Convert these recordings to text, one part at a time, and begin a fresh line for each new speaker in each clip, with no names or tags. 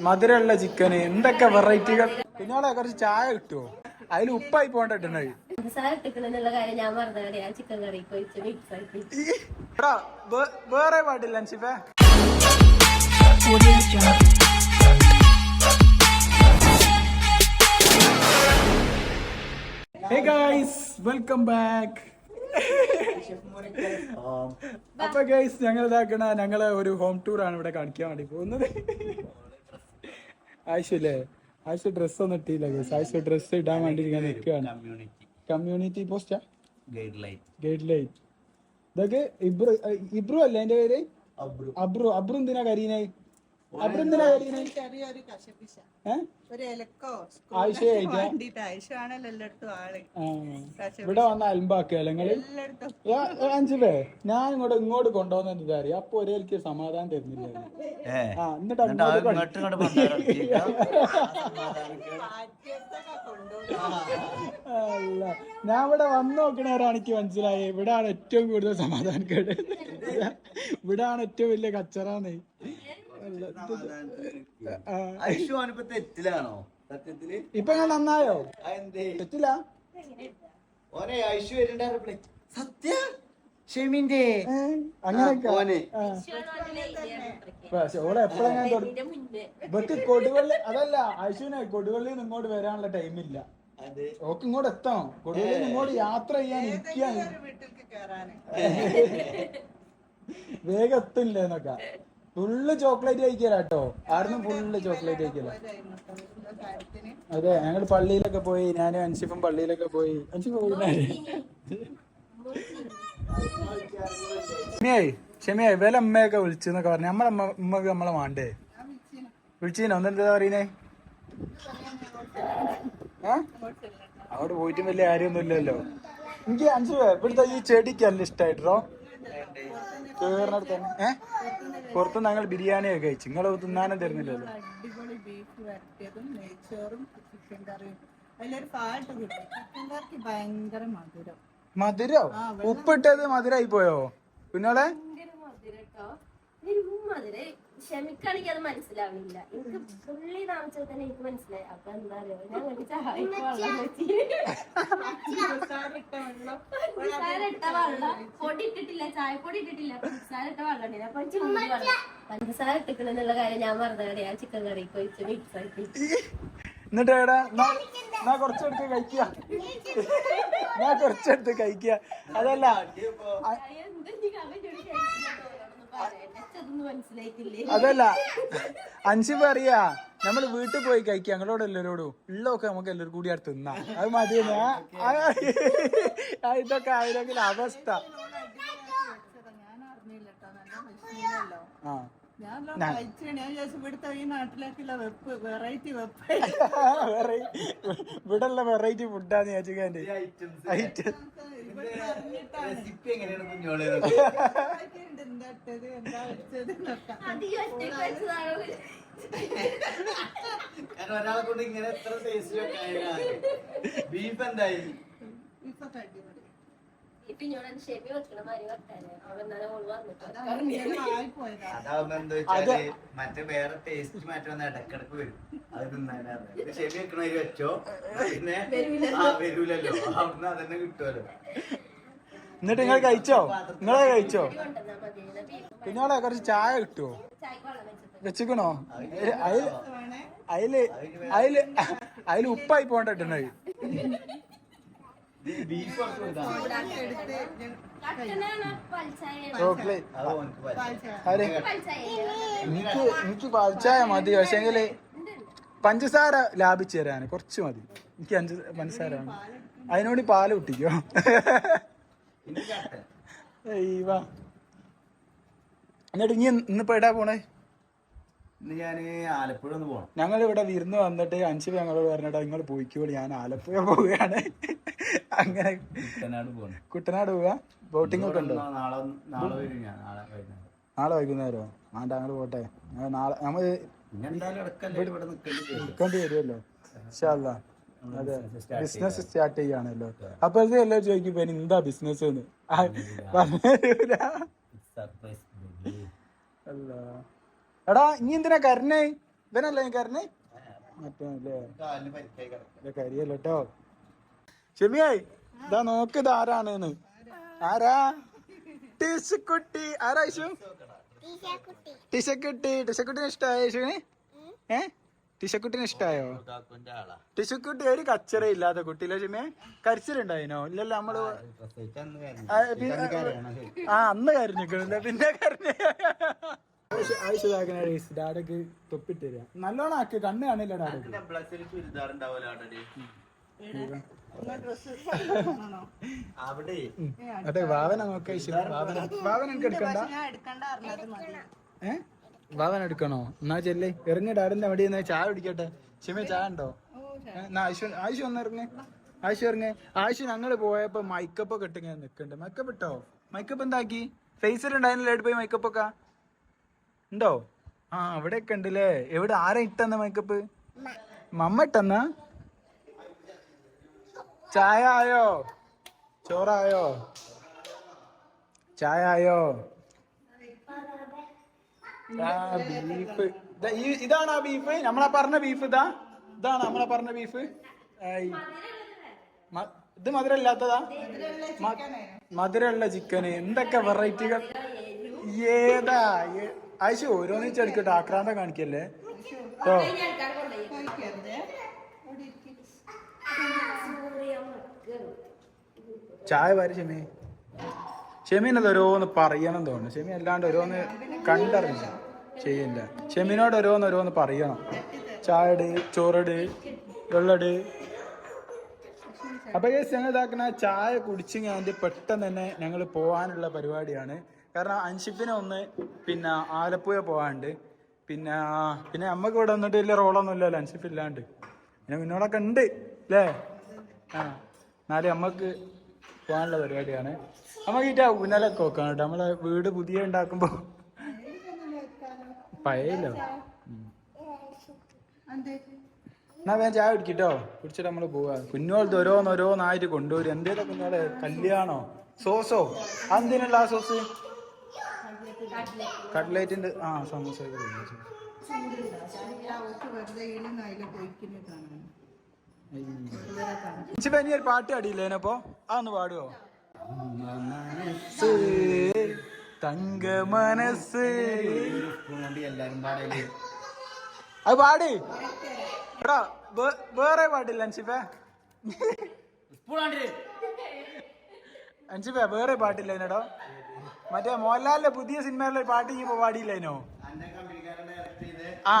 മധുരമുള്ള ചിക്കന് എന്തൊക്കെ വെറൈറ്റികൾ പിന്നെ കുറച്ച് ചായ കിട്ടുമോ അതിൽ ഉപ്പായി പോണ്ടിട്ടുണ്ടായി
ചിക്കൻ
വേറെ പാടില്ല അൻഷിഫേ ഹേ ഗൈസ് വെൽക്കം ബാക്ക് അപ്പൊ ഗൈസ് ഞങ്ങൾ ഇതാക്കണ ഞങ്ങളെ ഒരു ഹോം ടൂർ ആണ് ഇവിടെ കാണിക്കാൻ വേണ്ടി പോകുന്നത്. ആയിഷല്ലേ? ആയിഷ ഡ്രസ് ഒന്നും ഇട്ടില്ല ഗൈസ് ആയിഷ ഡ്രസ് ഇടാൻ വേണ്ടി ഞാൻ നിൽക്കുകയാണ്.
കമ്മ്യൂണിറ്റി
പോസ്റ്റാ
ഗൈഡ് ലൈറ്റ്
ഗൈഡ് ലൈറ്റ് ഇതൊക്കെ ഇബ്രു ഇബ്രു അല്ലേ എന്റെ പേര്?
അബ്രു.
അബ്രു എന്തിനാ കരീനെ? ഇവിടെ വന്ന അൽമ്പാക്കല്ലേ
അല്ലെങ്കിൽ
അഞ്ചിലേ ഞാൻ ഇങ്ങോട്ട് ഇങ്ങോട്ട് കൊണ്ടുവന്ന അറിയാം. അപ്പൊ ഒരേ എനിക്ക് സമാധാനം തരുന്നില്ല ആ എന്നിട്ട്. അല്ല. ഞാൻ ഇവിടെ വന്ന് നോക്കണവരാണ് എനിക്ക് മനസ്സിലായി. ഇവിടാണ് ഏറ്റവും കൂടുതൽ സമാധാനം കേട് ഇവിടാണ് ഏറ്റവും വലിയ കച്ചറാന്നേ.
ഐഷു അവനിപ്പോ തെറ്റിലാണോ? സത്യത്തിൽ?
ഇപ്പൊ ഞാൻ നന്നായോ? തെറ്റില്ല?
ഓനെ ഐഷു വരുന്നുണ്ടായിരുന്നേ സത്യ? ഷെമിന്റെ. ഓനെ.
ഓളെ എപ്പോഴെങ്ങനെ കൊടുവള്ളി അതല്ല ആശുവിനെ കൊടുവള്ളിയിൽ നിന്ന് ഇങ്ങോട്ട് വരാനുള്ള ടൈമില്ല.
അതെ.
ഓക്ക് ഇങ്ങോട്ട് എത്തണം. കൊടുവള്ളിയിൽ ഇങ്ങോട്ട് യാത്ര ചെയ്യാൻ ഇരിക്കാൻ വേഗം എത്തില്ല എന്നൊക്കെ. ഫുള്ള് ചോക്ലേറ്റ് കഴിക്കല കേട്ടോ ആടുന്ന് ഫുള്ള് ചോക്ലേറ്റ് കഴിക്കല. അതെ ഞങ്ങൾ പള്ളിയിലൊക്കെ പോയി ഞാനും അൻഷിഫും പള്ളിയിലൊക്കെ പോയി. അൻഷിഫ് ക്ഷമയായി ഷമിയായി വില അമ്മയൊക്കെ വിളിച്ചെന്നൊക്കെ പറഞ്ഞു. നമ്മളെ അമ്മയ്ക്ക് നമ്മളെ വേണ്ടേ വിളിച്ചീനോ? ഒന്നെന്താ പറയുന്നേ? അവിടെ പോയിട്ടും വലിയ കാര്യമൊന്നും ഇല്ലല്ലോ എനിക്ക് അഞ്ചു ഇവിടുത്തെ ഈ ചെടിക്ക് നല്ല ഇഷ്ടമായിട്ടോ കേറിനടുത്ത് തന്നെ. ഏ? പുറത്ത് ഞങ്ങൾ ബിരിയാണി ഒക്കെ കഴിച്ചു നിങ്ങൾ തിന്നാനും തരുന്നില്ലല്ലോ.
അടിപൊളി ബീഫ് വരട്ടിയതും നെയ്ച്ചോറും ചിക്കൻ കറിയും. അതിലൊരു പാട്ട് കിട്ടും. ചിക്കൻ കറിക്ക് ഭയങ്കര മധുരം.
മധുരോ? ഉപ്പിട്ടത് മധുരായി പോയോ പിന്നോളെ?
ഭയങ്കര മധുരം കേട്ടോ ഒരു മധുരം. ക്ഷമിക്കാണെങ്കിൽ അത് മനസ്സിലാവില്ല. എനിക്ക് പുള്ളി താമസിച്ചത് തന്നെ എനിക്ക് മനസ്സിലായി. അപ്പൊ എന്താ അറിയോ? ഞാൻ വെള്ളം പൊടി ഇട്ടിട്ടില്ല. ചായപ്പൊടി ഇട്ടിട്ടില്ല. പഞ്ചസാര ഇട്ട വെള്ളം ഉണ്ടായിരുന്നു. അപ്പൊ ചൂട് വെള്ളം. പഞ്ചസാര ഇട്ടിക്കണെന്നുള്ള കാര്യം ഞാൻ പറഞ്ഞ കാര്യം ആ ചിക്കൻ കറി പോയിച്ച് മിക്സ് ആക്കി
എന്നിട്ട് എടാ ഞാൻ കുറച്ചെടുത്ത് കഴിക്കുക. ഞാൻ കുറച്ചെടുത്ത് കഴിക്കുക. അതല്ല അതല്ല. അൻഷി പറയാ നമ്മൾ വീട്ടിൽ പോയി കഴിക്കുക ഞങ്ങളോട് എല്ലാവരോടും ഉള്ളതൊക്കെ നമുക്ക് എല്ലാവരും കൂടി അടുത്ത് തിന്നാ. അത് മതി ഇതൊക്കെ ആയിരുന്നെങ്കിൽ അവസ്ഥ. ആ.
വെറൈറ്റി
ഇവിടെ ഉള്ള വെറൈറ്റി ഫുഡാന്ന് ചോദിച്ചു ഐറ്റം
എന്താ ഇട്ടത്? വെച്ചത്
കാരണം ഒരാളെ കൊണ്ട് ഇങ്ങനെ എത്ര ടേസ്റ്റ് ബീഫ് എന്തായി?
അടിപൊളി.
അതാവുമ്പോ മറ്റേ വേറെ ടേസ്റ്റ് മാറ്റം വന്ന ഇടക്കിടക്ക് വരും. അത് തിന്നാനാണ് ചെവി വെക്കണ വെച്ചോ. പിന്നെ ആ വരൂലല്ലോ. അവിടുന്ന് അതന്നെ കിട്ടുമല്ലോ
എന്നിട്ട് നിങ്ങൾ കഴിച്ചോ? നിങ്ങളെ കഴിച്ചോ? പിന്നെ കുറച്ച് ചായ
വെച്ചിട്ട്
വെച്ചിക്കണോ? അതിൽ അതിൽ അതിൽ അതിൽ ഉപ്പായി പോണ്ടിട്ടുണ്ടായി എനിക്ക് എനിക്ക് പാൽച്ചായ മതി. പക്ഷെങ്കിൽ പഞ്ചസാര ലാഭിച്ചു തരാന്. കുറച്ച് മതി. എനിക്ക് അഞ്ച് പഞ്ചസാര. അതിനോട് പാൽ കുട്ടിക്കോ എന്നിട്ട് ഇനി ഇന്നിപ്പോ എടാ പോണേ?
ഇന്ന് ഞാൻ ആലപ്പുഴ ഒന്ന് പോണം.
ഞങ്ങൾ ഇവിടെ വിരുന്ന് വന്നിട്ട് അഞ്ച് ഞങ്ങളോട് പറഞ്ഞിട്ട് നിങ്ങൾ പോയിക്കോളി. ഞാൻ ആലപ്പുഴ പോവുകയാണ്. അങ്ങനെ
കുട്ടനാട് പോണം.
കുട്ടനാട് പോവുക ബോട്ടിംഗ് ഒക്കെ ഉണ്ടോ?
നാളെ നാളെ വരും ഞാൻ. നാളെ വൈകുന്നേരം.
നാളെ വൈകുന്നേരമോ ആണ്ട് അങ്ങോട്ട് പോട്ടെ. നാളെ നമ്മൾ
നിൽക്കേണ്ടി വരും.
നിൽക്കേണ്ടി വരുമല്ലോ ഇൻഷാല്ല അതെ. ബിസിനസ് സ്റ്റാർട്ട് ചെയ്യാണല്ലോ അപ്പോഴത്തെ എല്ലാവരും ചോദിക്കും ഇപ്പൊ എന്താ ബിസിനസ് എന്ന് അല്ല. എടാ ഇനി എന്തിനാ കരണേ? ഇവനല്ലേ കരഞ്ഞ് മറ്റേ കരിയല്ലോ കേട്ടോ ഷെമിയായി ഇതാ നോക്ക് ഇത് ആരാണെന്ന്. ആരാ? ടിസുക്കുട്ടി ആരാ ഐശു ടിഷക്കുട്ടി ടിഷക്കുട്ടിനെ ഇഷ്ടമായോ ഐശുവിന് ഏ? ടിഷക്കുട്ടിനെ
ഇഷ്ടായോ?
ടിഷക്കുട്ടി ഒരു കച്ചറ ഇല്ലാത്ത കുട്ടിയിലെ ഷെമിയെ കരച്ചിലുണ്ടായിനോ? ഇല്ലല്ലോ
നമ്മൾ
ആ, അന്ന് കരഞ്ഞിക്കണില്ല പിന്നെ കരഞ്ഞ ഡാഡക്ക് തൊപ്പിട്ട് തരാം. നല്ലോണം ആക്കി കണ്ണ് കാണില്ല ഡാഡക്ക്. അതെ വാവന നോക്ക വാവന വാവന എനിക്ക് എടുക്കണ്ട?
ഞാൻ
വാവന എടുക്കണോ? എന്നാ ചെല്ലേ. ഇറങ്ങി ഡാഡിന്റെ അവിടെ നിന്ന് ചായ കുടിക്കട്ടെ. ഷിമ ചായ ഉണ്ടോ? ആയിഷു ആയിഷു ഒന്ന് ഇറങ്ങി. ആയിഷു ഇറങ്ങി. ആയിഷു ഞങ്ങൾ പോയപ്പോ മൈക്കപ്പ് ഒക്കെ ഇട്ടിങ്ങനെ നിക്കണ്ട്. മൈക്കപ്പ് ഇട്ടോ? മൈക്കപ്പ് എന്താക്കി? ഫേസിൽ ഉണ്ടായിരുന്നില്ല എവിടെ പോയി മൈക്കപ്പ് ഒക്കെ? ഉണ്ടോ? ആ അവിടെ ഒക്കെ ഉണ്ടല്ലേ. എവിടെ? ആരെ ഇട്ടെന്ന മൈക്കപ്പ്? മമ്മ ഇട്ടെന്ന? ചായ ആയോ? ചോറായോ? ചായ ആയോ? ബീഫ് ഇതാണ് ആ ബീഫ് നമ്മളെ പറഞ്ഞ ബീഫ് ഇതാ. ഇതാണ് നമ്മളെ പറഞ്ഞ ബീഫ് ഇത് മധുരം ഇല്ലാത്തതാ മ- മധുരമുള്ള ചിക്കന് എന്തൊക്കെ വെറൈറ്റികൾ? ഏതാ? ആയിശു ഓരോന്നിച്ച് എടുക്കട്ടെ. ആക്രാന്തം കാണിക്കല്ലേ? ഓ. ചായ വാരി ഷെമി. ഷെമീനത് ഓരോന്ന് പറയണം തോന്നുന്നു. ചെമീൻ അല്ലാണ്ട് ഓരോന്ന് കണ്ടറിഞ്ഞ ചെയ്യില്ല. ഷെമീനോട് ഓരോന്ന് ഓരോന്ന് പറയണം. ചായട് ചോറട് വെള്ളട്. അപ്പൊ ഈ ഞങ്ങൾ ഇതാക്കുന്ന ചായ കുടിച്ച് കഴിഞ്ഞാൽ പെട്ടെന്ന് തന്നെ ഞങ്ങൾ പോകാനുള്ള പരിപാടിയാണ്. കാരണം അൻഷിപ്പിനെ ഒന്ന് പിന്നെ ആലപ്പുഴ പോകാണ്ട് പിന്നെ പിന്നെ നമ്മക്ക് ഇവിടെ വന്നിട്ട് വലിയ റോളൊന്നും ഇല്ലല്ലോ അൻഷിപ്പ് ഇല്ലാണ്ട്. പിന്നെ മുന്നോടൊക്കെ ഉണ്ട് അല്ലേ ആ എന്നാലും നമ്മക്ക് പോകാനുള്ള പരിപാടിയാണ്. നമുക്ക് ഈ ഊനലൊക്കെ വെക്കാം കേട്ടോ. നമ്മളെ വീട് പുതിയ ഉണ്ടാക്കുമ്പോ പഴയല്ലോ. എന്നാ വേഗം ചായ കുടിക്കട്ടോ? കുടിച്ചിട്ട് നമ്മൾ പോവാ. കുഞ്ഞോൾ ഓരോന്നോരോന്നായിട്ട് കൊണ്ടുവരും. എന്തേലും കുഞ്ഞോളെ കല്യാണോ? സോസോ? എന്തിനുള്ള ആ സോസ്? കട്ട്ലേറ്റിന്റെ ആ സമോസ ഒരു പാട്ട് അടിയില്ലേനപ്പോ അതൊന്ന് പാടുവോ? മനസ്സ് തങ്ക മനസ്സ് അത് പാടി. എടാ വേറെ പാട്ടില്ല അഞ്ചിപ്പേ അൻഷിപ്പ വേറെ പാട്ടില്ല എന്നടോ മറ്റേ മോഹൻലാലിന്റെ പുതിയ സിനിമയിലെ പാട്ട് ഇപ്പൊ പാടിയില്ലേനോ ആ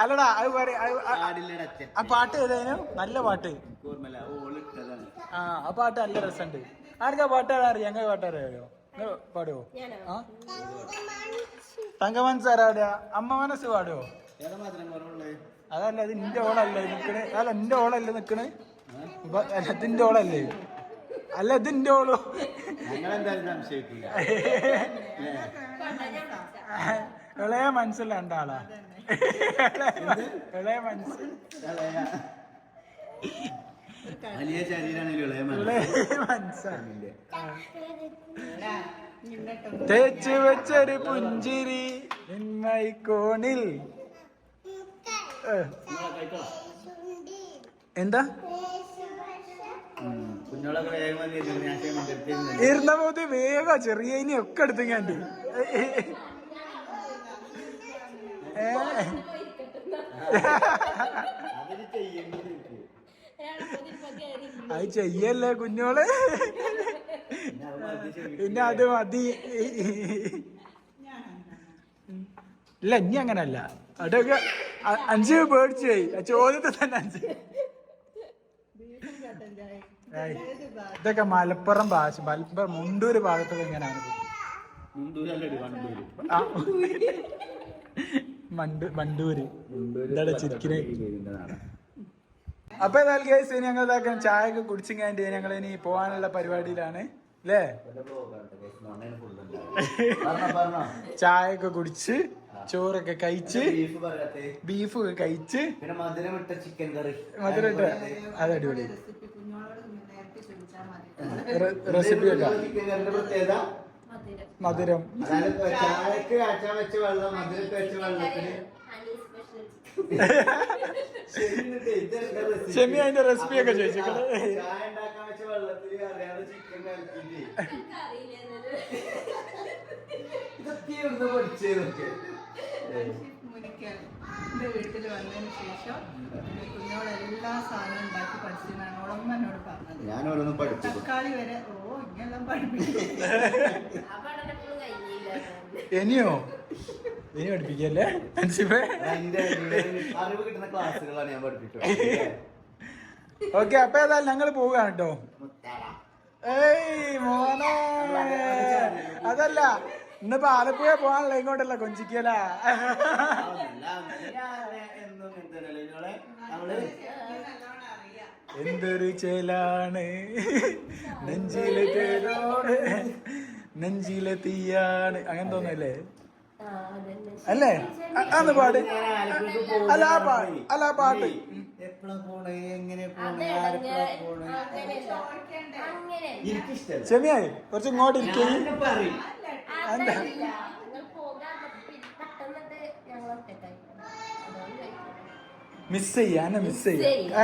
അല്ലടാ അത് പറ- ആ- പാട്ട് ഏതായാലും നല്ല പാട്ട്.
ഓർമ്മല്ല
ആ ആ പാട്ട് നല്ല രസമുണ്ട്. ആർക്കാ പാട്ടാടാ അറിയാം? ഞങ്ങൾ പാട്ടാറിയോ നിങ്ങൾ പാടുവോ? ആ? തങ്ക മനസ്സാരാടാ അമ്മ മനസ്സ് പാടുവോ? അതല്ല അത് നിന്റെ ഓളല്ലേ നിക്കണ്. അല്ല നിന്റെ ഓളല്ലേ നിക്കണ്? അല്ല ഇതിന്റെ ഓളല്ലേ? അല്ല ഇതിന്റെ ഓളോ? ഇളയ മനസ്സിൽ രണ്ടാളാ. ഇളയ മനസ്സ്
വലിയ ശരീരമാണെങ്കിലും ഇളയ
തേച്ചു വെച്ചൊരു പുഞ്ചിരി കോണിൽ. എന്താ? ഇരുന്ന പോത്തി വേഗ ചെറിയ ഇനി ഒക്കെ എടുത്തു ഞാൻ ഏ. അത് ചെയ്യല്ലേ കുഞ്ഞോൾ?
പിന്നെ അത് മതി.
ഇല്ല ഇനി അങ്ങനല്ല. അതൊക്കെ അഞ്ച് പേടിച്ചു പോയി. ആ ചോദ്യത്തിൽ തന്നെ അഞ്ച്. ഇതൊക്കെ മലപ്പുറം ഭാഷ മലപ്പുറം മുണ്ടൂര് ഭാഗത്തൊക്കെ എങ്ങനെയാണ്
മുണ്ടൂരല്ലടി വണ്ടൂര്.
ആ. മണ്ടു മണ്ടൂര്. എന്താണ്
ചിരിക്കുന്നത്.
അപ്പൊ ഏതായാലും ഇനി ഞങ്ങൾ ഇതാക്കാൻ ചായ ഒക്കെ കുടിച്ചിങ്ങാണ്ട് ഞങ്ങൾ ഇനി പോവാനുള്ള പരിപാടിയിലാണ്. അല്ലേ. ചായ ഒക്കെ കുടിച്ച് ചോറൊക്കെ കഴിച്ച്
ബീഫ്
ഒക്കെ കഴിച്ച്
മധുരം ചിക്കൻ കറി
അത് അടിപൊളി.
റെസിപ്പി
ഒക്കെ.
മധുരം.
ചായക്ക് വെച്ച വെച്ച
ഷെമി അതിന്റെ റെസിപ്പി ഒക്കെ ചോദിച്ചു.
ആ, ചായ ഉണ്ടാക്കാൻ വെച്ച വെള്ളത്തിൽ അറിയാതെ ചിക്കൻ കലക്കിട്ട്
ചിക്കൻ അറിയില്ല
ഇതൊക്കെ ഇവിടുന്ന് പഠിച്ചതൊക്കെ
മുരിക്കാൻ എന്റെ വീട്ടിൽ വന്നതിന് ശേഷം എല്ലാ സാധനവും ഉണ്ടാക്കി പഠിച്ചതാണ് ഓളമ്മ എന്നോട് പറഞ്ഞത്.
ഞാൻ ഓരോന്ന് പഠിച്ചു
തക്കാളി വരെ ഓ ഇങ്ങനെല്ലാം പഠിപ്പിക്കും.
ആ പഠനം
ഇനിയോ? ഇനി പഠിപ്പിക്കല്ലേ?
അറിവ് കിട്ടുന്ന ക്ലാസ്സുകളാണ് ഞാൻ പഠിപ്പിച്ചത്.
ഓക്കെ അപ്പൊ ഏതായാലും ഞങ്ങൾ പോവുകയാണ് കേട്ടോ ഏയ് മോനെ. അതല്ല ഇന്നിപ്പോ ആലപ്പുഴ പോകാനുള്ള ഇങ്ങോട്ടല്ല കൊഞ്ചിക്കല? എന്തൊരു ചേലാണ്? നെഞ്ചിലെ തേരോട് നെഞ്ചിലെ തീയാണ്. അങ്ങനെ തോന്നല്ലേ അല്ലേ? അന്ന് പാട്. അല്ല ആ പാട്ട് അല്ല ആ പാട്ട്.
ചെമിയായി പോണേ? എങ്ങനെ പോണേ? ആരെപ്പഴാ പോണേ?
അങ്ങനെ അങ്ങനെ.
എനിക്കിഷ്ടല്ല.
ക്ഷമയായി കുറച്ച് ഇങ്ങോട്ട് ഇരിക്കേ. മിസ് ചെയ്യാ എന്നെ മിസ് ചെയ്യാ.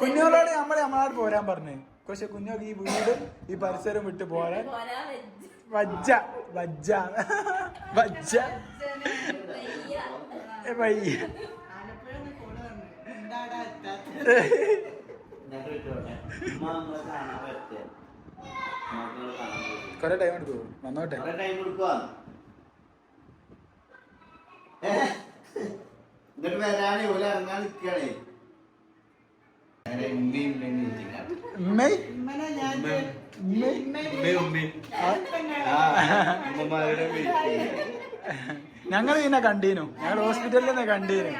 കുഞ്ഞോളോട് നമ്മളെ നമ്മളോട് പോരാൻ പറഞ്ഞേ. പക്ഷെ കുഞ്ഞോക്ക് ഈ വീട് ഈ പരിസരം വിട്ട് പോരാൻ. വജ്ജ വജ്ജ. വജ്ജ.
വയ്യ.
കൊറേ ടൈം എടുക്കുവോ വന്നോട്ടെ.
ടൈം കൊടുക്കുവാ എന്നിട്ട് വരാനേ ഓല ഇറങ്ങാൻ നിൽക്കണേ ഉമ്മയും ഉമ്മയും
ഞങ്ങൾ പിന്നെ കണ്ടീനു. ഞങ്ങൾ ഹോസ്പിറ്റലിൽ നിന്ന് കണ്ടീനു.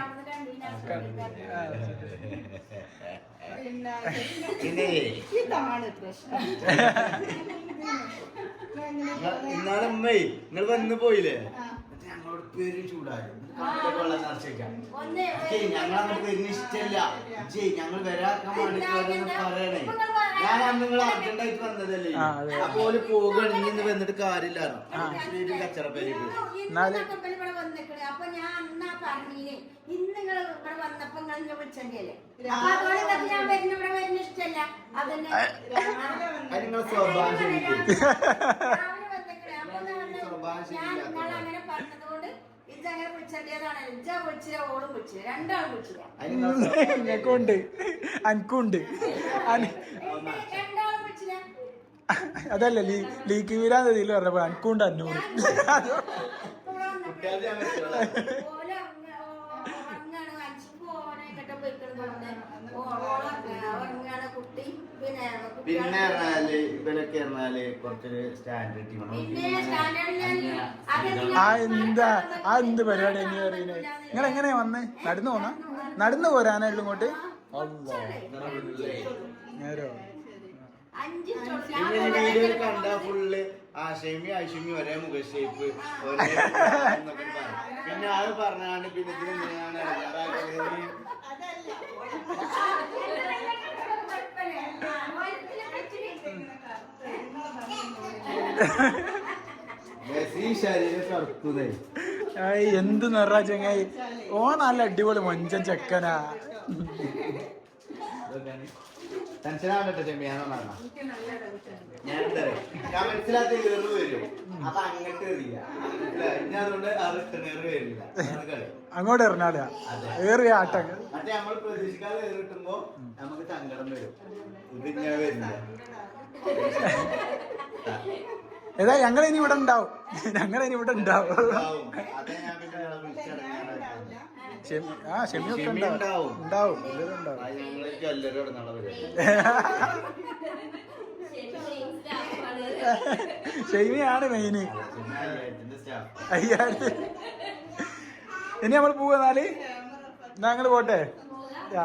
ഇന്നാളമ്മേ നിങ്ങൾ വന്നു പോയില്ലേ? ഞങ്ങളോട് പേര് ചൂടായി വെള്ളം നിറച്ചേക്കാം ഞങ്ങൾ അങ്ങോട്ട് വരുന്ന ഇഷ്ടല്ല. ജയ് ഞങ്ങൾ വരാക്കാൻ വേണ്ടിട്ട് പറയണേ. ഞാൻ അന്ന് നിങ്ങൾ അർജന്റായിട്ട് വന്നതല്ലേ. അപ്പൊ ഓൽ പോകുകയാണെങ്കിൽ ഇന്ന് വന്നിട്ട് കാര്യമില്ലായിരുന്നു. കച്ചറപ്പേരിട്ട്
പേര് അപ്പൊ ഞാൻ അന്നാ പറഞ്ഞീനെ? ഇന്ന് നിങ്ങൾ ഇവിടെ വന്നപ്പോ നിങ്ങൾ എന്നെ വിളിച്ചല്ലേ അപ്പൊ അതുകൊണ്ട് ഞാൻ വരുന്ന ഇവിടെ വരുന്ന ഇഷ്ടല്ല. അതന്നെ.
അത് നിങ്ങളെ സ്വഭാവം
അന-
രണ്ടാളും വിളിച്ചില്ല
അതല്ല ലീക്ക് വീരാൻ പറഞ്ഞപ്പോ അനക്കുണ്ട് അന്നൂറ്
കുട്ടികളുടെ ഞാൻ വെച്ചോളാം.
ഓല ഉറങ്ങാണ് അഞ്ചു ഓനെ കേട്ടോ പോയിക്കൊണ്ട് ഉറങ്ങാണ് കുട്ടി പിന്നെ
പറഞ്ഞാൽ ഇവരൊക്കെ പറഞ്ഞാൽ കുറച്ചൊരു സ്റ്റാൻഡേർഡ് ടീമാണ്?
ആ എന്താ? ആ എന്ത് പരിപാടി എങ്ങനെ പറയുന്നത് നിങ്ങൾ എങ്ങനെയാ വന്നേ? നടന്നു പോന്നാ നടന്നു പോരാനായിട്ട് ഇങ്ങോട്ട്. നേരോ
കണ്ട ഫുള്ള് ഒരേ മുഖ ഷേപ്പ് ഒരേ. പിന്നെ അത് പറഞ്ഞാണ്ട് പിന്നെ
എന്ത് നിറ ചങ്ങായി. ഓ നല്ല അടിപൊളി മൊഞ്ചൻ ചെക്കനാ.
ടെൻഷൻ ആവട്ടെ ഞാൻ പറഞ്ഞ ഞാൻ ഞാൻ മനസ്സിലാത്ത ഏറ് വരും. അപ്പൊ അങ്ങോട്ട് എറിയില്ല ഞാൻ അതുകൊണ്ട് ആ റിട്ടേൺ ഏറ് വരില്ല.
അങ്ങോട്ട് ഏറിയ ആട്ടം
മറ്റേ നമ്മൾ പ്രതീക്ഷിക്കാതെ ഏറ് കിട്ടുമ്പോ നമുക്ക് സങ്കടം വരും. ഇത്
ഏതാ ഞങ്ങൾ ഇനി ഇവിടെ ഉണ്ടാവും. ഞങ്ങൾ ഇനി ഇവിടെ ഉണ്ടാവും ആ ഷെമിയൊക്കെ
ഷെമി
ഉണ്ടാവും.
ഉണ്ടാവും.
ഉണ്ടാവും.
ഞങ്ങൾ.
ഷെമിയാണ് മെയിന് അയ്യായിരത്തി ഇനി നമ്മൾ പോവാന്നാൽ ഞങ്ങൾ പോട്ടെ? ആ